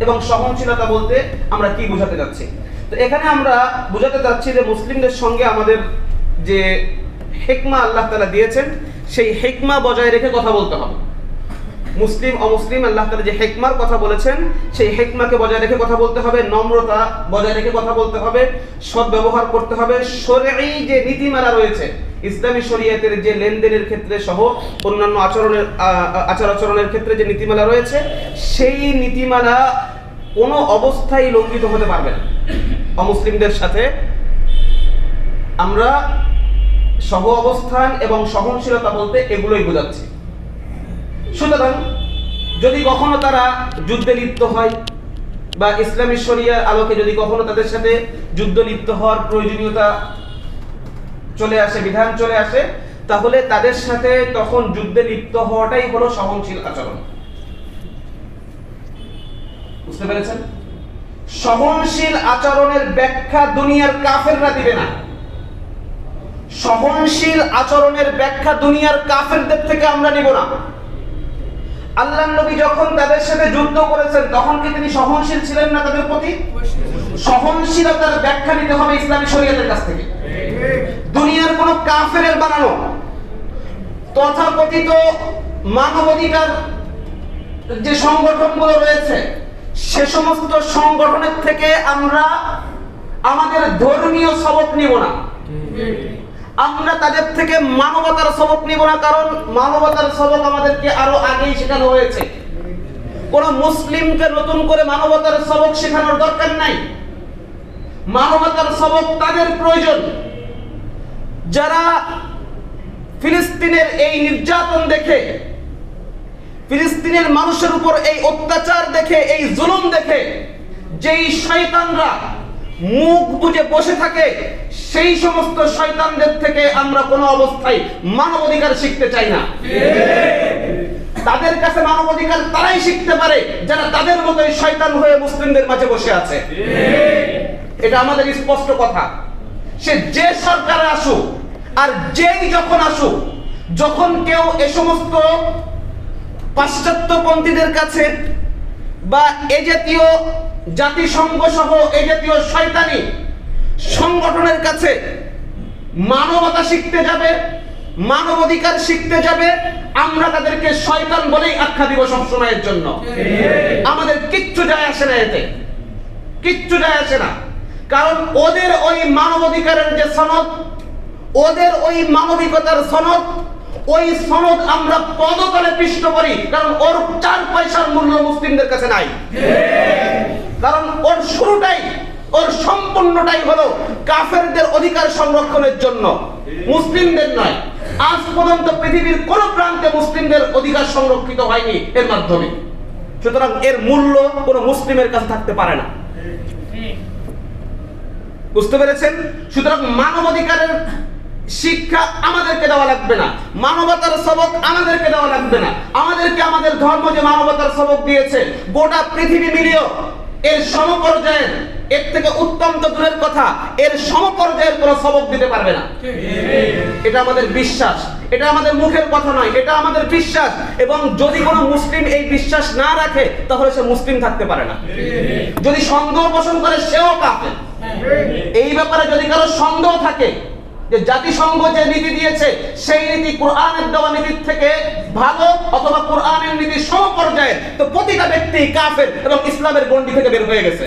এবং সহনশীলতা বলতে আমরা কি বোঝাতে যাচ্ছি? তো এখানে আমরা বোঝাতে চাচ্ছি যে মুসলিমদের সঙ্গে আমাদের যে হেকমা আল্লাহ তালা দিয়েছেন, সেই হেকমা বজায় রেখে কথা বলতে হবে। মুসলিম, অমুসলিম, আল্লাহ তালা যে হেকমার কথা বলেছেন, সেই হেকমাকে বজায় রেখে কথা বলতে হবে, নম্রতা বজায় রেখে কথা বলতে হবে সৎ ব্যবহার করতে হবে শরীরী যে নীতিমালা রয়েছে ইসলামী শরীয়তের যে লেনদেনের ক্ষেত্রে সহ অন্যান্য আচরণের আচার আচরণের ক্ষেত্রে যে নীতিমালা রয়েছে, সেই নীতিমালা কোনো অবস্থায় লঙ্ঘিত হতে পারবে না। অমুসলিমদের সাথে আমরা সহ অবস্থান এবং সহনশীলতা বলতে এগুলোই বোঝাচ্ছি। সুতরাং যদি কখনো তারা যুদ্ধে লিপ্ত হয় বা ইসলামী শরিয়ার আলোকে যদি কখনো তাদের সাথে যুদ্ধ লিপ্ত হওয়ার প্রয়োজনীয়তা চলে আসে, বিধান চলে আসে, তাহলে তাদের সাথে তখন যুদ্ধে লিপ্ত হওয়াটাই হলো সহনশীল আচরণ। বুঝতে পেরেছেন? সহনশীল আচরণের ব্যাখ্যা দুনিয়ার কাফেররা দিবে না। সহনশীল আচরণের ব্যাখ্যা দুনিয়ার কাফেরদের থেকে আমরা নিব না। আল্লাহ নবী যখন তাদের সাথে যুদ্ধ করেছেন, তখন কি তিনি সহনশীল ছিলেন না তাদের প্রতি? সহনশীলতার ব্যাখ্যা নিতে হবে ইসলামী শরীয়তের কাছ থেকে। দুনিয়ার কোন কাফেরের বানানো। তথাকথিত মানবাধিকার যে সংগঠনগুলো রয়েছে, সে সমস্ত সংগঠনের থেকে আমরা আমাদের ধর্মীয় সবক নিব না। আমরা তাদের থেকে মানবতার সবক নিব না, কারণ মানবতার সবক আমাদেরকে আরও আগেই শেখানো হয়েছে। কোন মুসলিমকে নতুন করে মানবতার সবক শেখানোর দরকার নাই। মানবতার সবক তাদের প্রয়োজন। যারা ফিলিস্তিনের এই নির্যাতন দেখে, ফিলিস্তিনের মানুষের উপর এই অত্যাচার দেখে, এই জুলুম দেখে, যেই শয়তানরা মুখ বুজে বসে থাকে, সেই সমস্ত শয়তানদের থেকে আমরা কোনো অবস্থায় মানবাধিকার শিখতে চাই না। তাদের কাছে মানবাধিকার তারাই শিখতে পারে, যারা তাদের মতোই শয়তান হয়ে মুসলিমদের মাঝে বসে আছে। এটা আমাদের স্পষ্ট কথা। সে যে সরকারে আসুক আর যেই যখন আসুক, যখন কেউ এ সমস্ত পাশ্চাত্যপন্থীদের কাছে বা এ জাতীয় জাতিসংঘ সহ এ জাতীয় শয়তানি সংগঠনের কাছে মানবতা শিখতে যাবে মানবাধিকার শিখতে যাবে, আমরা তাদেরকে শয়তান বলেই আখ্যা দিব সবসময়ের জন্য। আমাদের কিচ্ছু যায় আসে না এতে। কিচ্ছু যায় আসে না। কারণ ওদের ওই মানবাধিকারের যে সনদ ওদের ওই মানবিকতার সনদ, ওই সনদ আমরা পদতলে পৃষ্ঠ করি, কারণ ওর চার পয়সার মূল্য মুসলিমদের কাছে নাই। কারণ ওর শুরুটাই, ওর সম্পূর্ণটাই হলো কাফেরদের অধিকার সংরক্ষণের জন্য, মুসলিমদের নয়। আজ পর্যন্ত পৃথিবীর কোন প্রান্তে মুসলিমদের অধিকার সংরক্ষিত হয়নি এর মাধ্যমে। সুতরাং এর মূল্য কোনো মুসলিমের কাছে থাকতে পারে না। বুঝতে পেরেছেন? সুতরাং মানবাধিকারের শিক্ষা আমাদেরকে দেওয়া লাগবে না। মানবতার সবক আমাদেরকে দেওয়া লাগবে না। আমাদেরকে আমাদের ধর্ম যে মানবতার সবক দিয়েছে, গোটা পৃথিবী মিলিয়েও এর সমপর্যায়ের, এর থেকে উত্তম তো দূরের কথা, এর সমপর্যায়ের কোনো সবক দিতে পারবে না। এটা আমাদের বিশ্বাস। এটা আমাদের মুখের কথা নয়, এটা আমাদের বিশ্বাস। এবং যদি কোনো মুসলিম এই বিশ্বাস না রাখে, তাহলে সে মুসলিম থাকতে পারে না। যদি সন্দেহ পোষণ করে, সেও কাফের। এই ব্যাপারে যদি কারও সন্দেহ থাকে যে জাতিসংঘ যে নীতি দিয়েছে, সেই নীতি কোরআনের দেওয়া নীতির থেকে ভালো অথবা কোরআনের নীতি সমপর্যায়ের তো প্রতিটা ব্যক্তি কাফের এবং ইসলামের গণ্ডি থেকে বের হয়ে গেছে।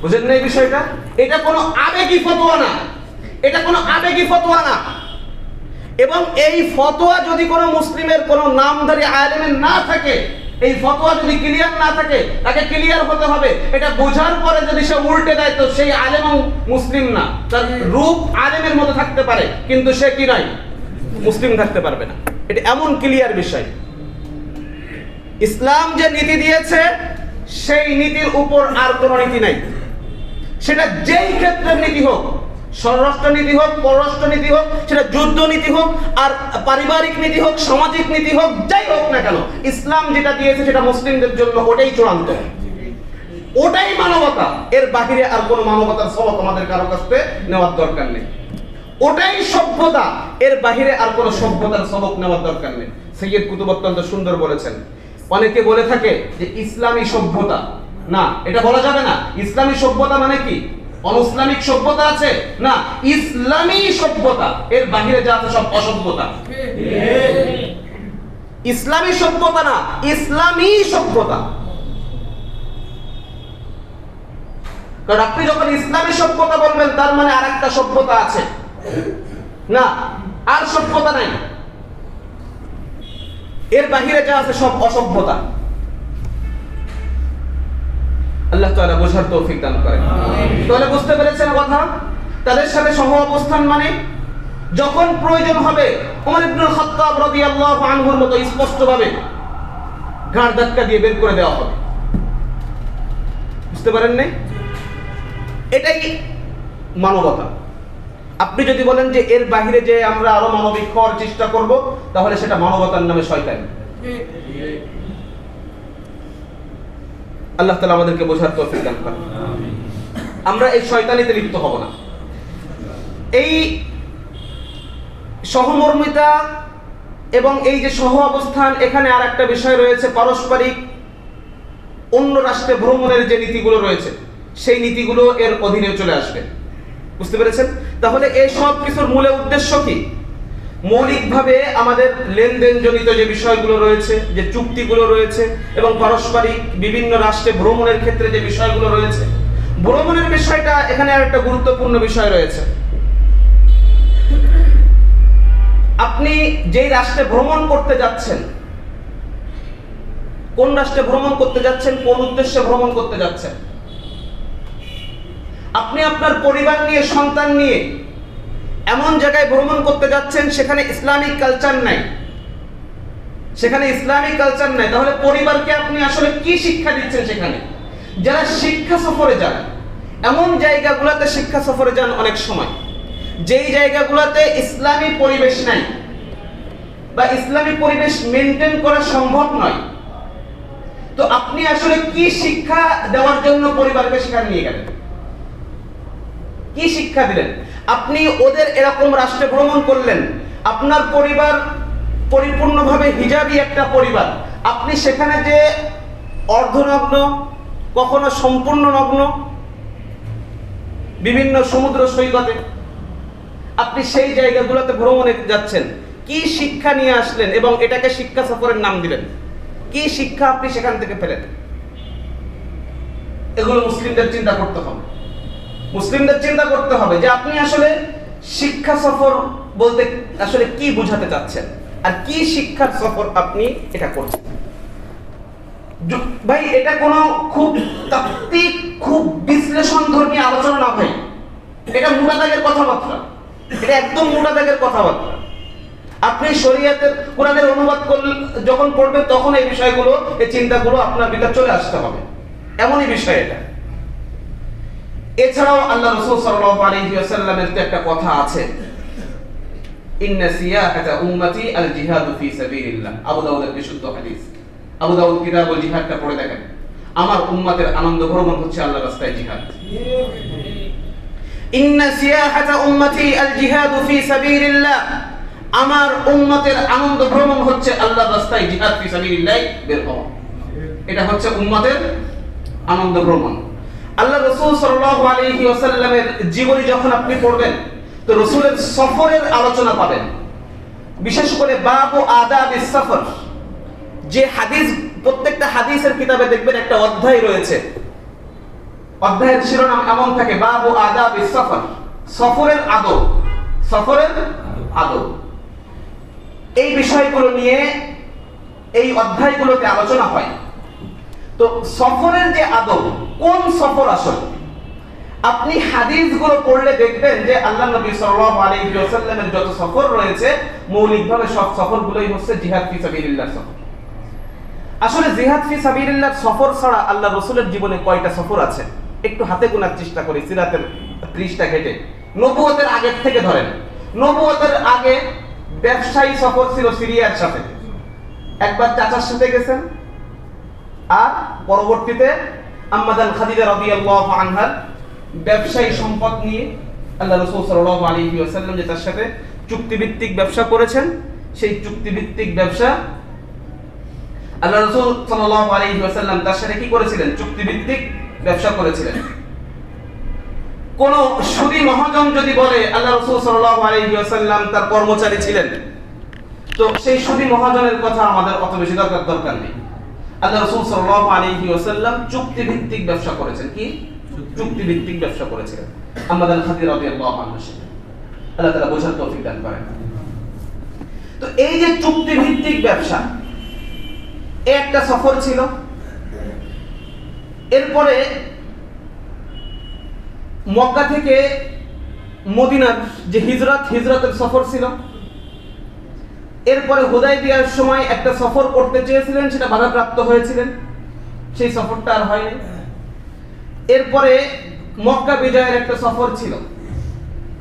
বুঝেন না এই বিষয়টা? এটা কোনো আবেগী ফতোয়া না। এটা কোনো আবেগী ফতোয়া না। এবং এই ফতোয়া যদি কোনো মুসলিমের কোনো নামধারী আলেমের না থাকে এই ফতোয়া যদি ক্লিয়ার না থাকে, তাকে ক্লিয়ার হতে হবে। এটা বোঝার পরে যদি সে উল্টে দেয়, তো সেই আলেম মুসলিম না। তার রূপ আলেমের মতো থাকতে পারে, কিন্তু সে কি নয়? মুসলিম থাকতে পারবে না। এটা এমন ক্লিয়ার বিষয়। ইসলাম যে নীতি দিয়েছে, সেই নীতির উপর আর কোনো নীতি নাই। সেটা যেই ক্ষেত্রের নীতি হোক স্বরাষ্ট্র নীতি হোক পররাষ্ট্র নীতি হোক, সেটা যুদ্ধ নীতি হোক, আর পারিবারিক নীতি হোক, সামাজিক নীতি হোক, যাই হোক না কেন, ইসলাম যেটা দিয়েছে সেটা মুসলিমদের জন্য ওটাই চূড়ান্ত। ওটাই মানবতা। এর বাহিরে আর কোনো মানবতার সবক আমাদের কারও কাছ থেকে নেওয়ার দরকার নেই। ওটাই সভ্যতা। এর বাহিরে আর কোনো সভ্যতার সবক নেওয়ার দরকার নেই। সৈয়দ কুতুব অত্যন্ত সুন্দর বলেছেন। অনেকে বলে থাকে যে ইসলামী সভ্যতা, না, এটা বলা যাবে না। ইসলামী সভ্যতা মানে কি? অনইসলামিক সভ্যতা আছে? না, ইসলামী সভ্যতা। এর বাহিরে যা আছে সব অসভ্যতা। ইসলামী সভ্যতা না, ইসলামী সভ্যতা। কারণ আপনি যখন ইসলামী সভ্যতা বলবেন, তার মানে আর একটা সভ্যতা আছে। না, আর সভ্যতা নাই। এর বাহিরে যা আছে সব অসভ্যতা। আল্লাহ তাআলা বোঝার তৌফিক দান করেন। তাহলে বুঝতে পেরেছেন কথা? তাদের সাথে সহ অবস্থান মানে যখন প্রয়োজন হবে ওমর ইবনুল খাত্তাব রাদিয়াল্লাহু আনহুর মতো স্পষ্টভাবে ঘাড় ধাক্কা দিয়ে বের করে দেওয়া হবে। বুঝতে পারেন নাই? এটাই মানবতা। আপনি যদি বলেন যে এর বাহিরে যে আমরা আরও মানবিক হওয়ার চেষ্টা করব তাহলে সেটা মানবতার নামে শয়তানি। আল্লাহ তাআলা আমাদেরকে বোঝার তৌফিক দান করেন। আমরা এই শয়তানিতে লিপ্ত হব না। এই সহমর্মিতা এবং এই যে সহ অবস্থান এখানে আর একটা বিষয় রয়েছে পারস্পরিক অন্য রাষ্ট্রে ভ্রমণের যে নীতিগুলো রয়েছে সেই নীতিগুলো এর অধীনে চলে আসবে। বুঝতে পেরেছেন? তাহলে এই সব কিছুর মূলে উদ্দেশ্য কি? মৌলিকভাবে আমাদের লেনদেন জনিত যে বিষয়গুলো রয়েছে, যে চুক্তিগুলো রয়েছে এবং পারস্পরিক বিভিন্ন রাষ্ট্রে ভ্রমণের ক্ষেত্রে যে বিষয়গুলো রয়েছে, ভ্রমণের বিষয়টা এখানে একটা গুরুত্বপূর্ণ বিষয় রয়েছে। আপনি যেই রাষ্ট্রে ভ্রমণ করতে যাচ্ছেন, কোন রাষ্ট্রে ভ্রমণ করতে যাচ্ছেন, কোন উদ্দেশ্যে ভ্রমণ করতে যাচ্ছেন, আপনি আপনার পরিবার নিয়ে, সন্তান নিয়ে এমন জায়গায় ভ্রমণ করতে যাচ্ছেন সেখানে ইসলামিক কালচার নাই। সেখানে ইসলামিক কালচার নাই। তাহলে পরিবারকে আপনি আসলে কি শিক্ষা দিচ্ছেন সেখানে? যারা শিক্ষা সফরে যান, এমন জায়গাগুলোতে শিক্ষা সফরে যান অনেক সময়। যেই জায়গাগুলোতে ইসলামী পরিবেশ নাই বা ইসলামী পরিবেশ মেনটেন করা সম্ভব নয়, তো আপনি আসলে কি শিক্ষা দেওয়ার জন্য পরিবারকে সেখানে নিয়ে গেলেন? কি শিক্ষা দিলেন? আপনি ওদের এরকম রাষ্ট্রে ভ্রমণ করলেন। আপনার পরিবার পরিপূর্ণভাবে হিজাবি একটা পরিবার। আপনি সেখানে যে অর্ধনগ্ন, কখনো সম্পূর্ণ নগ্ন, বিভিন্ন সমুদ্র সৈকতে আপনি সেই জায়গাগুলোতে ভ্রমণে যাচ্ছেন, কি শিক্ষা নিয়ে আসলেন এবং এটাকে শিক্ষা সফরের নাম দিলেন? কি শিক্ষা আপনি সেখান থেকে পেলেন? এগুলো মুসলিমদের চিন্তা করতে হবে। মুসলিমদের চিন্তা করতে হবে যে আপনি আসলে শিক্ষা সফর বলতে আসলে কি বোঝাতে চাচ্ছেন? আর কি শিক্ষার সফর আপনি এটা করছেন? ভাই, এটা কোনো খুব তাত্ত্বিক, খুব বিশ্লেষণ ধর্মী আলোচনা না ভাই। এটা মোটা দাগের কথাবার্তা। এটা একদম মোটা দাগের কথাবার্তা। আপনি শরীয়তের, কোরআনের অনুবাদ করলে, যখন পড়বেন তখন এই বিষয়গুলো, এই চিন্তাগুলো আপনার ভিতর চলে আসতে হবে। এমনই বিষয় এটা। এছাড়াও আল্লাহ রাসূল সাল্লাল্লাহু আলাইহি ওয়াসাল্লামের তো একটা কথা আছে। ইন্না সিয়াহাতা উম্মতি আল জিহাদু ফি সাবিলিল্লাহ। আবু দাউদের বিশুদ্ধ হাদিস। আবু দাউদ কিতাবুল জিহাদটা পড়ে দেখেন। আমার উম্মতের আনন্দ ভ্রমণ হচ্ছে আল্লাহর রাস্তায় জিহাদ। ইন্না সিয়াহাতা উম্মতি আল জিহাদু ফি সাবিলিল্লাহ। আমার উম্মতের আনন্দ ভ্রমণ হচ্ছে আল্লাহর রাস্তায় জিহাদ ফি সাবিলিল্লাহ বের হওয়া। এটা হচ্ছে উম্মতের আনন্দ ভ্রমণ। আল্লাহ রসুল সাল্লাল্লাহু আলাইহি ওয়াসাল্লামের জীবনী যখন আপনি পড়বেন, তো রসুলের সফরের আলোচনা পাবেন। বিশেষ করে বাব ও আদাব সফর। যে হাদিস, প্রত্যেকটা হাদিসের কিতাবে দেখবেন একটা অধ্যায় রয়েছে। অধ্যায়ের শিরোনাম এমন থাকে, বাব ও আদাব সফর। সফরের আদব। সফরের আদব। এই বিষয়গুলো নিয়ে এই অধ্যায়গুলোতে আলোচনা হয়। তো সফরের যে আদব কোন সফর আসলে? আপনি হাদিসগুলো পড়লে দেখবেন যে আল্লাহ নবী সাল্লাল্লাহু আলাইহি ওয়াসাল্লামের যত সফর রয়েছে, মৌলিকভাবে সব সফরগুলোই হচ্ছে জিহাদ ফি সাবিলিল্লাহ সফর। আসলে জিহাদ ফি সাবিলিল্লাহ সফর ছাড়া আল্লাহ রসুলের জীবনে কয়টা সফর আছে? একটু হাতে গোনার চেষ্টা করি, সিরাতের ত্রিশটা ঘেটে। নবুয়তের আগের থেকে ধরেন। নবুয়তের আগে ব্যবসায়ী সফর ছিল সিরিয়ার সাথে। একবার চাচার সাথে গেছেন, আর পরবর্তীতে আম্মাদান খাদিজা রাদিয়াল্লাহু আনহার ব্যবসায়ী সম্পদ নিয়ে আল্লাহ রাসূল সাল্লাল্লাহু আলাইহি ওয়াসাল্লাম যে তার সাথে চুক্তিভিত্তিক ব্যবসা করেছেন, সেই চুক্তিভিত্তিক ব্যবসা আল্লাহ রসুল সাল্লাল্লাহু আলাইহি ওয়াসাল্লাম তার সাথে কি করেছিলেন? চুক্তিভিত্তিক ব্যবসা করেছিলেন। কোন সুদী মহাজন যদি বলে, আল্লাহ রসুল সাল্লাল্লাহু আলাইহি ওয়াসাল্লাম তার কর্মচারী ছিলেন, তো সেই সুদী মহাজনের কথা আমাদের অত বেশি দরকার দরকার নেই। আল্লাহ রসুল চুক্তিভিত্তিক ব্যবসা করেছেন। কি? চুক্তিভিত্তিক ব্যবসা করেছিলেন আমাদের খাতির আল্লাহ বোঝার তৌফিক দান করেন। তো এই যে চুক্তি ভিত্তিক ব্যবসা একটা সফর ছিল। এরপরে মক্কা থেকে মদিনার যে হিজরত, হিজরতের সফর ছিল। এরপরে হুদাই বিয়ার সময় একটা সফর করতে চেয়েছিলেন, সেটা বাধাপ্রাপ্ত হয়েছিলেন। সেই সফরটা আর হয়নি। এরপরে মক্কা বিজয়ের একটা সফর ছিল।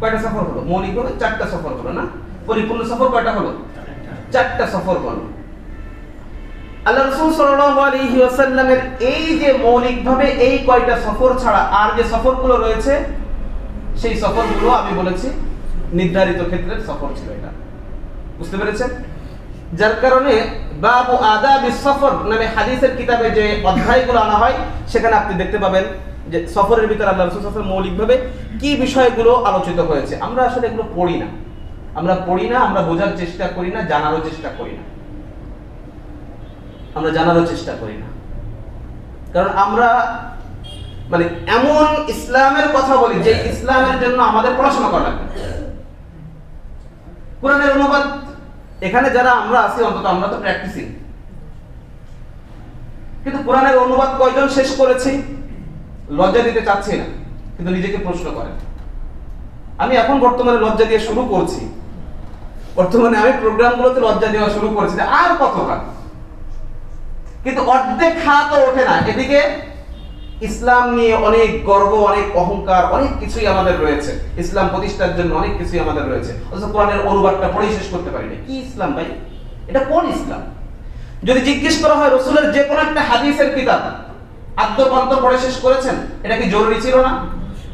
কয়টা সফর হলো? মৌলিক হলো? চারটা সফর হলো না? পরিপূর্ণ সফর কয়টা হলো? চারটা সফর হলো। এই যে মৌলিকভাবে এই কয়টা সফর ছাড়া আর যে সফরগুলো রয়েছে, সেই সফরগুলো আমি বলেছি, নির্ধারিত ক্ষেত্রের সফর ছিল এটা। বুঝতে পেরেছেন? যার কারণে বাবু সফর নামে হাদিসের কিতাবে যে অধ্যায়গুলো আনা হয়, সেখানে আপনি দেখতে পাবেন যে সফরের ভিতরে আল্লাহ রসুল মৌলিকভাবে কি বিষয়গুলো আলোচিত হয়েছে। আমরা আসলে এগুলো পড়ি না। আমরা পড়ি না, আমরা বোঝার চেষ্টা করি না, জানারও চেষ্টা করি না। আমরা জানারও চেষ্টা করি না। কারণ আমরা মানে এমন ইসলামের কথা বলি যে ইসলামের জন্য আমাদের পড়াশোনা করা লাগবে। কোরআনের অনুবাদ এখানে যারা আমরা আছি, অন্তত আমরা তো প্র্যাকটিসিং কিন্তু কোরআনের অনুবাদ কয়জন শেষ করেছি? লজ্জা দিতে চাচ্ছি না, কিন্তু নিজেকে প্রশ্ন করেন। আমি এখন বর্তমানে লজ্জা দিয়ে শুরু করছি। বর্তমানে আমি প্রোগ্রামগুলোতে লজ্জা দেওয়া শুরু করেছি, আর কতটা কিন্তু অর্ধেক খাত ওঠে না, এদিকে ইসলাম নিয়ে অনেক গর্ব, অনেক অহংকার, অনেক কিছুই আমাদের রয়েছে। ইসলাম প্রতিষ্ঠার জন্য অনেক কিছুই আমাদের রয়েছে। কোরআনের অনুবাদটা পড়েই শেষ করতে পারি কি ইসলাম ভাই? এটা কোন ইসলাম? যদি জিজ্ঞেস করা হয় রসুলের যে কোনো একটা হাদিসের কিতাব, আদ্যপান্ত পড়ে শেষ করেছেন? এটা কি জরুরি ছিল না?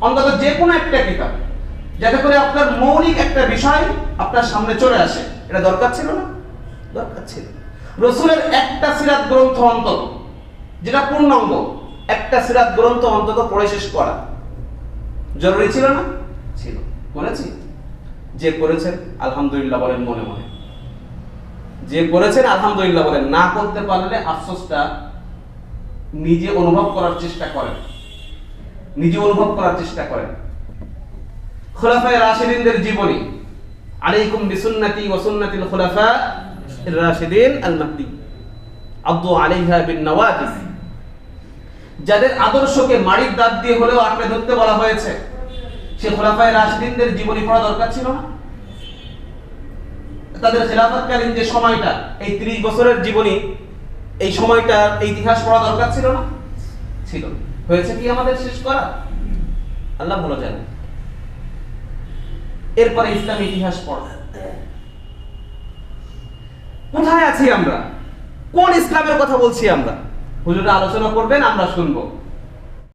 অন্তত যে কোনো একটা কিতাব, যাতে করে আপনার মৌলিক একটা বিষয় আপনার সামনে চলে আসে। এটা দরকার ছিল না? দরকার ছিল। রসুলের একটা সিরাত গ্রন্থ অন্তত, যেটা পূর্ণাঙ্গ একটা সিরাত গ্রন্থ অন্তত পড়ে শেষ করা। জরুরি ছিল না? ছিল। করেছি। যে করেছেন, আলহামদুলিল্লাহ বলেন মনে মনে। যে করেছেন, আলহামদুলিল্লাহ বলেন। না করতে পারলে আফসোসটা নিজে অনুভব করার চেষ্টা করেন। নিজে অনুভব করার চেষ্টা করেন। খোলাফায়ে রাশিদিনদের জীবনী। আলাইকুম বিসুন্নতি ওয়া সুন্নাতিল খুলাফা রাশিদিন আল মাহদি আব্দু আলাইহা বিন নওয়াজিস যাদের আদর্শকে মাড়ির দাঁত দিয়ে হলেও আঁকড়ে ধরতে বলা হয়েছে, সে খোলাফায়ে রাশিদিনদের জীবনী পড়া দরকার ছিল না? তাদের খেলাফতকালীন যে সময়টা, এই 30 বছরের জীবনী, এই সময়টার এই ইতিহাস পড়া দরকার ছিল না? ছিল। হয়েছে কি আমাদের শেষ করা? আল্লাহ ভালো জানে এরপরে ইসলাম ইতিহাস পড়া। কোথায় আছি আমরা? কোন ইসলামের কথা বলছি আমরা? হুজুরা আলোচনা করবেন আমরা শুনব।